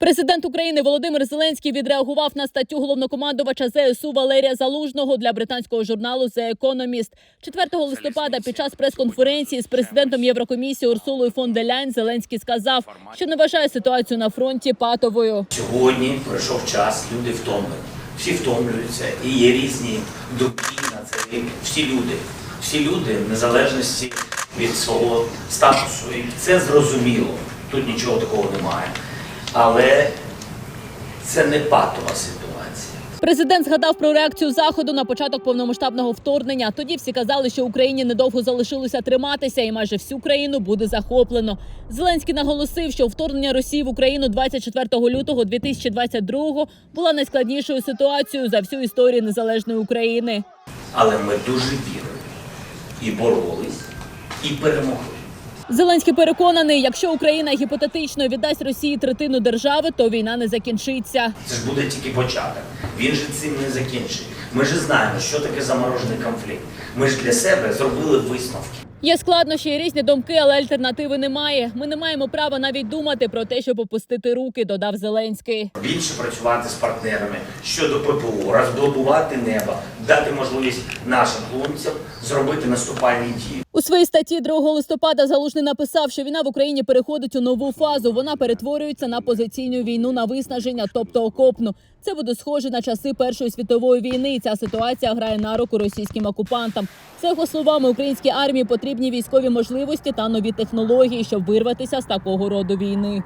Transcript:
Президент України Володимир Зеленський відреагував на статтю головнокомандувача ЗСУ Валерія Залужного для британського журналу The Economist. 4 листопада під час прес-конференції з президентом Єврокомісії Урсулою фон де Ляйн Зеленський сказав, що не вважає ситуацію на фронті патовою. Сьогодні пройшов час, люди втомлені. Всі втомлюються, і є різні думки на це. Всі люди, всі люди, в незалежності від свого статусу. І це зрозуміло. Тут нічого такого немає. Але це не патова ситуація. Президент згадав про реакцію заходу на початок повномасштабного вторгнення. Тоді всі казали, що Україні недовго залишилося триматися, і майже всю країну буде захоплено. Зеленський наголосив, що вторгнення Росії в Україну 24 лютого 2022 була найскладнішою ситуацією за всю історію незалежної України. Але ми дуже вірили і боролись, і перемогли. Зеленський переконаний, якщо Україна гіпотетично віддасть Росії третину держави, то війна не закінчиться. Це ж буде тільки початок. Він же цим не закінчить. Ми ж знаємо, що таке заморожений конфлікт. Ми ж для себе зробили висновки. Є складнощі і різні думки, але альтернативи немає. Ми не маємо права навіть думати про те, щоб опустити руки, додав Зеленський. Більше працювати з партнерами щодо ППО, розблокувати небо, дати можливість нашим хлопцям зробити наступальні дії. У своїй статті 2 листопада Залужний написав, що війна в Україні переходить у нову фазу. Вона перетворюється на позиційну війну на виснаження, тобто окопну. Це буде схоже на часи Першої світової війни. Ця ситуація грає на руку російським окупантам. За його словами, українській армії потрібні військові можливості та нові технології, щоб вирватися з такого роду війни.